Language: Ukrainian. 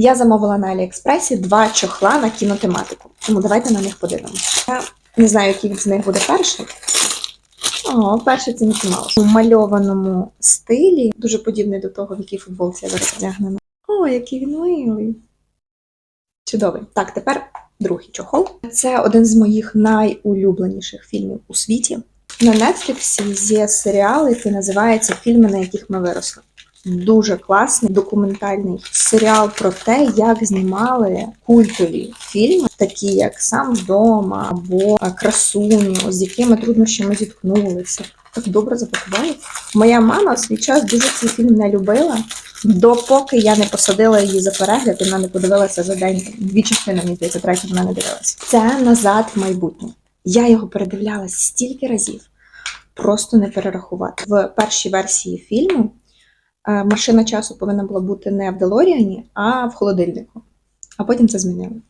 Я замовила на Аліекспресі два чохла на кінотематику. Тому давайте на них подивимося. Я не знаю, який з них буде перший. О, перший це Мікі Маус. У мальованому стилі, дуже подібний до того, в якій футболці я зараз одягнена. О, який він милий. Чудовий. Так, тепер другий чохол. Це один з моїх найулюбленіших фільмів у світі. На Netflix є серіал, який називається Фільми, на яких ми виросли. Дуже класний документальний серіал про те, як знімали культові фільми, такі як Сам вдома або «А, Красуні, з якими труднощами зіткнулися. Так добре запакували. Моя мама в свій час дуже цей фільм не любила, допоки я не посадила її за перегляд, вона не подивилася за день. Дві частини мені здається, третю вона не дивилася. Це назад в майбутнє. Я його передивлялась стільки разів, просто не перерахувати. В першій версії фільму машина часу повинна була бути не в Делоріані, а в холодильнику. А потім це змінили.